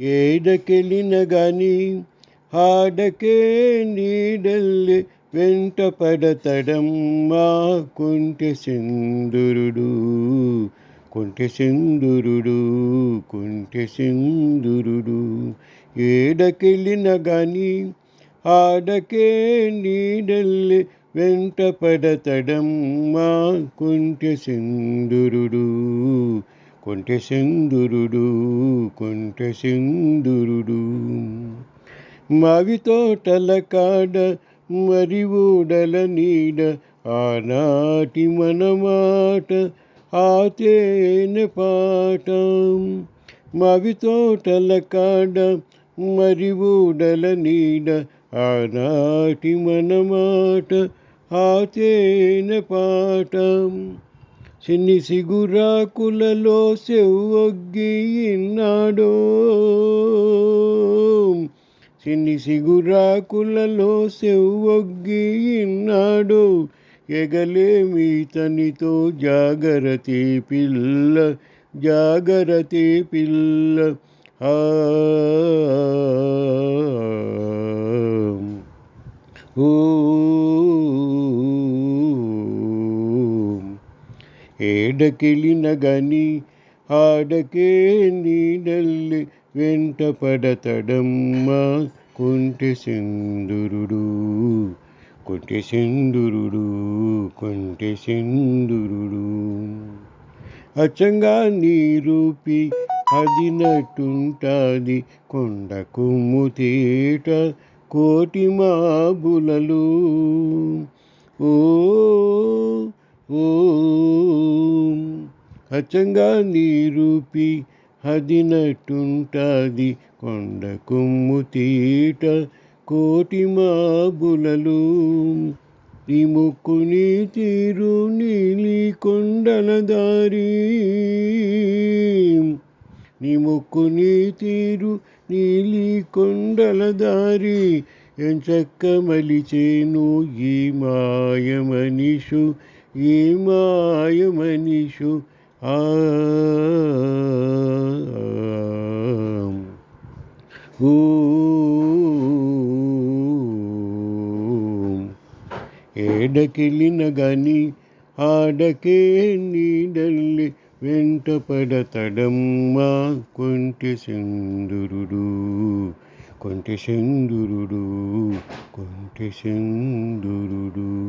ఏడకెళ్ళిన గాని ఆడకే నీడల్లే వెంట పడతడమ్మా కొంటె సింధురుడు. కొంటె సింధురుడు కొంటె సింధురుడు. ఏడకెళ్ళిన గాని ఆడకే నీడల్లే వెంట పడతడమ్మా కొంటె సింధురుడు. కొంటె సింధురుడు కొంటె సింధురుడు. మావి తోటల కాడ మరి ఊడల నీడ ఆనాటి మనమాట ఆ తేనె పాట మావి తోటల కాడ మరి ఊడల నీడ ఆనాటి మనమాట ఆ తేనె పాట చిన్ని సిగురాకులలో సెవ్వొగ్గి ఇన్నాడో. చిన్ని సిగురాకులలో సెవ్వగ్గిన్నాడు ఎగలేమి తనితో జాగరతి పిల్ల జాగరతి పిల్ల. ఆ ఏడకెళ్ళినగని ఆడకే నీడల్లి వెంట పడతడమ్మా. కొంటె సింధురుడు కొంటె సింధురుడు కొంటె సింధురుడు. అచ్చంగా నీ రూపి అది నటుంటాది కొండ కొమ్ము తేట కోటి మాబులలు. ఓ అచ్చంగా నీరుపి హదినట్టుంటది. కొండ కొమ్ము తీట కోటి మాబులలు. ముక్కుని తీరు నీలి కొండల దారి. నీ ముక్కుని తీరు నీలి కొండల దారి. ఎంచక్క మలిచేను ఈ మాయమనిషు ఈ మాయమనిషు. ఏడకెళ్ళిన గాని ఆడకే నీడల్లి వెంట పడతడమ్మా కొంటి సింధురుడు కొంటి సింధురుడు కొంటి సింధురుడు.